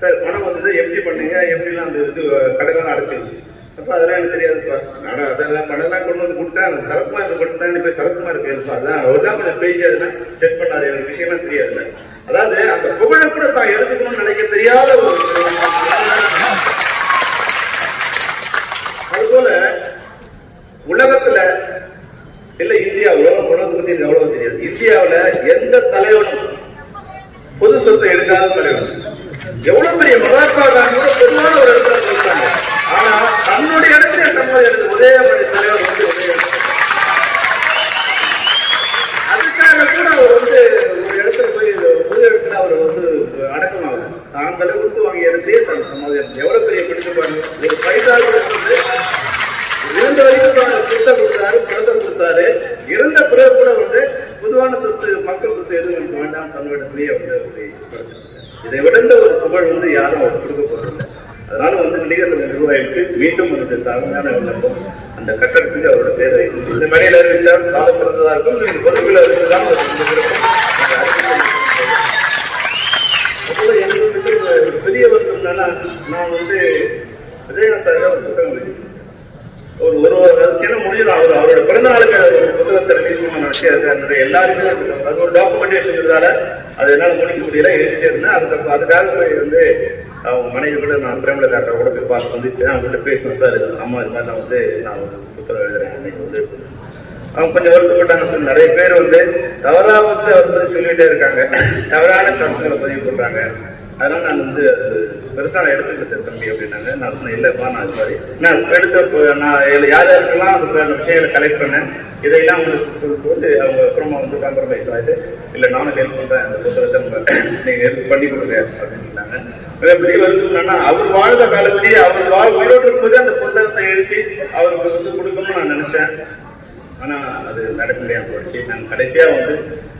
Sir பணம் வந்தது எப்படி பண்ணீங்க? எப்படிலாம் அந்த இது கடைலாம் அடைச்சிங்க அப்போ அதெல்லாம் எனக்கு தெரியாதுப்பா. ஆனா அதெல்லாம் பணம்லாம் கொண்டு வந்து கொடுத்தா அந்த சரத்குமார் கொடுத்தா நீ போய் சரத்குமார் பேருப்பா அதான். அவர் தான் கொஞ்சம் பேசி அதெல்லாம் செட் பண்ணாரு. எனக்கு விஷயம்லாம் தெரியாதுல்ல. அதாவது அந்த புகழை கூட தான் எழுதுக்கணும்னு நினைக்க தெரியாத ஒரு அதுபோல உலகத்துல இல்ல இந்தியாவில் உலகத்தை பத்தி எனக்கு அவ்வளவு தெரியாது. இந்தியாவில எந்த தலைவனும் பொது சொத்தை எடுக்காத தலைவன். எவ்வளவு பெரிய மகாத்மா காந்தி கூட பொதுவான ஒரு இடத்துல சொல்லிட்டாங்க ஆனா தன்னுடைய இடத்துல சம்மதி எடுத்து ஒரே ஒரு தலைவர் வந்து ஒரே அதுக்காக கூட அவர் வந்து ஒரு இடத்துல போய் புது இடத்துல அவர் வந்து அடக்கமாகல. தாங்களே கொடுத்து வாங்கிய இடத்துலயே தன் சம்மதி எடுத்து எவ்வளவு பெரிய பிடிச்சு பாருங்க. ஒரு பைசா வந்து இருந்த வரைக்கும் தான் சொத்தை கொடுத்தாரு பணத்தை கொடுத்தாரு. இருந்த பிறகு கூட வந்து பொதுவான சொத்து மக்கள் சொத்து எதுவும் எனக்கு வேண்டாம் தன்னிடத்திலேயே வந்து இதை விடந்த ஒரு புகழ் வந்து யாரும் அவர் கொடுக்க போறதில்லை. அதனால வந்து நடிகர் நிர்வாகிக்கு மீண்டும் அவருடைய தலைமையான விண்ணப்பம் அந்த கட்டடத்துக்கு அவரோட பேரை இந்த மேடையில் அறிவிச்சா சால சிறந்ததா இருக்கும் நீங்க பொதுவில் அறிவிச்சுதான் ஒரு பெரிய வருத்தம் என்னன்னா நான் வந்து விஜயகாந்த் சார் ஒரு புத்தகம் எழுதியிருக்கேன். ஒரு ஒரு சின்ன முடிஞ்சிடும் அவர் அவரோட பிறந்த நாளுக்கு ஒரு புத்தகத்தை ரிலீஸ் பண்ண நினைச்சாரு. என்னுடைய எல்லாருமே அது ஒரு டாக்குமெண்டேஷன் இருந்தால அது என்னால் முடிக்க முடியல எழுதியிருந்தேன் இருந்தேன். அதுக்கு அதுக்காக போய் வந்து அவங்க மனைவி கூட நான் பிரேமலதா காக்கா கூட போய் பார்த்து சந்திச்சேன். அவங்க கிட்ட பேசுவேன் சார் அம்மா இது மாதிரி நான் வந்து நான் ஒரு புத்தகம் எழுதுறேன் அன்னைக்கு வந்து அவங்க கொஞ்சம் வருத்தப்பட்டாங்க சார் நிறைய பேர் வந்து தவறா வந்து அவர் வந்து சொல்லிட்டே இருக்காங்க. தவறான கருத்துக்களை பதிவு பண்றாங்க. அதனால நான் வந்து அது பெருசாக நான் எடுத்துக்கிட்டேன் தம்பி அப்படின்னாங்க. நான் சொன்னேன் இல்லப்பா நான் சாரி நான் எடுத்த நான் யார் யாருக்கெல்லாம் அந்த விஷயங்களை கலெக்ட் பண்ணேன் இதையெல்லாம் அவங்களுக்கு சொல்லும்போது அவங்க அப்புறமா வந்து காம்ப்ரமைஸ் ஆகிட்டு இல்லை நானும் ஹெல்ப் பண்ணுறேன் அந்த புத்தகத்தை உங்க- நீங்கள் ஹெல்ப் பண்ணி கொடுங்க அப்படின்னு சொன்னாங்க. மிக பெரிய என்னன்னா அவர் வாழ்ந்த காலத்திலேயே அவர் வாழ் உயிரோடு இருக்கும்போது அந்த புத்தகத்தை எழுதி அவருக்கு வந்து கொடுக்கணும்னு நான் நினைச்சேன். ஆனால் அது நடக்கலையா போச்சு நான் கடைசியாக வந்து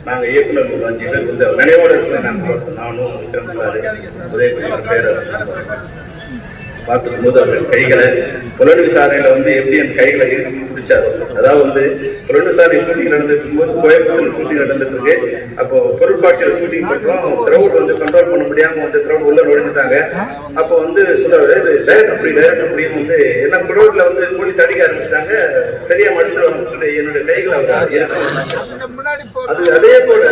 நாங்க இயக்குனர் ஒரு அஞ்சு பேர் வந்து அவர் நினைவோட இருக்கிற நாங்க நானும் விக்ரம் சார் உதயகுமார் பேரரசு பார்த்துக்கும் போது அவர்கள் கைகளை புலன் விசாரணையில வந்து எப்படி என் கைகளை இறுக்கி பிடிச்சாரு. அதாவது வந்து புலன் விசாரணை ஷூட்டிங் நடந்துட்டு இருக்கும்போது கோயம்புத்தூர் ஷூட்டிங் நடந்துட்டு இருக்கு. அப்போ பொருட்காட்சியில் ஷூட்டிங் பண்ணுறோம் கிரௌட் வந்து கண்ட்ரோல் பண்ண முடியாம வந்து கிரௌட் உள்ள நுழைஞ்சிட்டாங்க அப்போ வந்து சொல்றாரு இது டைரக்ட் அப்படி டைரக்ட் அப்படின்னு வந்து என்ன கிரௌட்ல வந்து போலீஸ் அடிக்க ஆரம்பிச்சிட்டாங்க. தெரியாம அடிச்சிருவாங்க சொல்லி என்னுடைய கைகளை அவர் அது அதே போல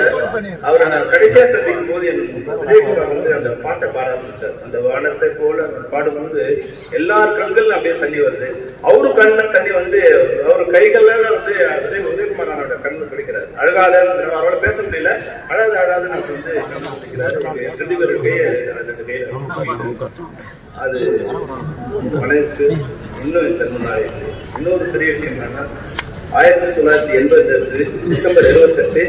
அவரை நான் கடைசியா சந்திக்கும் போது எனக்கு விஜயகுமார் வந்து அந்த பாட்டை பாட ஆரம்பிச்சார். அந்த வானத்தை போல பாடும்போது எல்லா கண்களும் அப்படியே தண்ணி வருது. அவரு கண்ணு தண்ணி வந்து அவரு கைகள்ல வந்து விஜய் உதயகுமார் அவரோட கண்ணு பிடிக்கிறார் அழகாத அவரால் பேச முடியல. அழாத அழாத நான் வந்து கண்ணு பிடிக்கிறார் ரெண்டு பேரும் கையை ரெண்டு கையை அது மனைவிக்கு இன்னும் இந்த இன்னொரு பெரிய விஷயம் என்னன்னா ஆயிரத்தி தொள்ளாயிரத்தி எண்பத்தி எட்டு டிசம்பர் இருபத்தெட்டு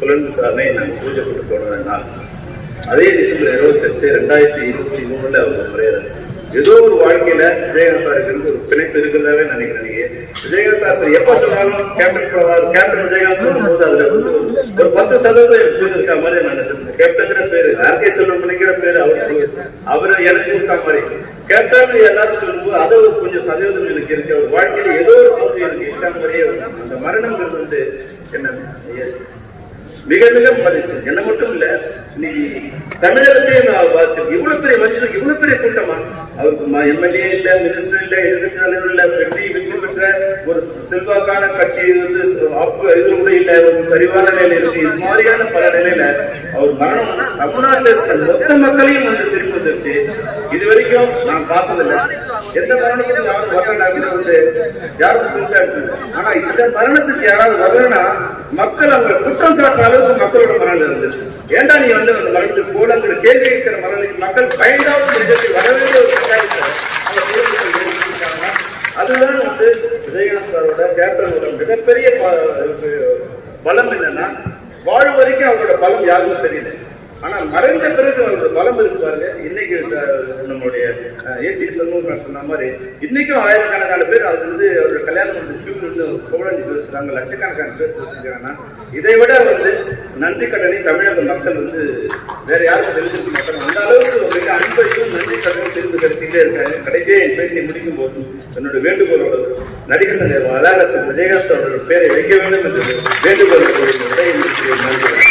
புலன் விசாரணை நாங்கள் பூஜை போட்டு தொடங்கின நாள் அதே டிசம்பர் இருபத்தெட்டு ரெண்டாயிரத்தி இருபத்தி மூணுல அவர் முறையிறாரு ஏதோ ஒரு வாழ்க்கையில விஜயகாந்த் சாருக்கு இருந்து ஒரு பிணைப்பு இருக்கிறதாவே நினைக்கிறேன் விஜயகாந்த் சார் எப்ப சொன்னாலும் கேப்டன் பிரபார் கேப்டன் விஜயகாந்த் சொல்லும் போது அதுல வந்து ஒரு- பத்து சதவீதம் பேர் இருக்க மாதிரி நான் நினைச்சிருந்தேன். கேப்டன்ங்கிற பேரு ஆர்கே செல்வமணிங்கிற பேரு அவருக்கு அவரு எனக்கு கொடுத்த மாதிரி. கேப்டன் எல்லாரும் சொல்லும்போது அதை ஒரு கொஞ்சம் சதவீதம் எனக்கு இருக்கு. அவர் வாழ்க்கையில ஏதோ அந்த மரணங்கிறது வந்து என்ன மிக மிக மதிச்சு என்ன மட்டும் இல்ல இன்னைக்கு தமிழகத்தையே நான் பாதிச்சு இவ்வளவு பெரிய மனுஷனுக்கு இவ்வளவு பெரிய கூட்டமா? அவருக்கு எம்எல்ஏ இல்ல மினிஸ்டர் இல்ல எதிர்கட்சி தலைவர் இல்ல வெற்றி வெற்றி இருக்கின்ற ஒரு செல்வாக்கான கட்சி வந்து இதுல கூட இல்ல சரிவான நிலையில இருக்கு இது மாதிரியான பல நிலையில அவர் மரணம்னா தமிழ்நாட்டில் இருக்கிற மொத்த மக்களையும் வந்து திருப்பி வந்துருச்சு. இது வரைக்கும் நான் பார்த்ததில்ல. எந்த மரணத்துக்கும் யாரும் வரலன்னா வந்து யாரும் பெருசா இருக்கு ஆனா இந்த மரணத்துக்கு யாராவது வரலன்னா மக்கள் அவங்களை குற்றம் சாட்டுற அளவுக்கு மக்களோட மரணம் இருந்துச்சு ஏண்டா நீ வந்து அந்த மரணத்துக்கு போலங்கிற கேள்வி கேட்கிற மரணத்துக்கு மக்கள் பயந்தாவது இந்த விஜயகாந்த் சாரோட கேப்டனோட மிகப்பெரிய பலம் என்னன்னா வாழ் வரைக்கும் அவரோட பலம் யாருக்கும் தெரியல. ஆனா மறைஞ்ச பிறகு அவரோட பலம் இருக்கு பாருங்க. இன்னைக்கு நம்மளுடைய ஏசி சண்முகம் சொன்ன மாதிரி இன்னைக்கும் ஆயிரக்கணக்கான பேர் அது வந்து அவரோட கல்யாணம் வந்து புகழஞ்சு வந்து சொல்லிருக்காங்க லட்சக்கணக்கான பேர் சொல்லிருக்காங்கன்னா இதை விட வந்து நன்றி கடனை தமிழக மக்கள் வந்து வேற யாருக்கும் தெரிஞ்சிருக்க மாட்டாங்க. அந்த அளவுக்கு ஒரு மிக அன்பையும் நன்றி கடனும் தெரிந்து கருத்திட்டே இருக்காங்க. கடைசியாக என் பேச்சை முடிக்கும் போது என்னுடைய வேண்டுகோளோட நடிகர் சங்க வளாகத்தில் விஜயகாந்த் அவரோட பேரை வைக்க வேண்டும் என்று வேண்டுகோள் நன்றி.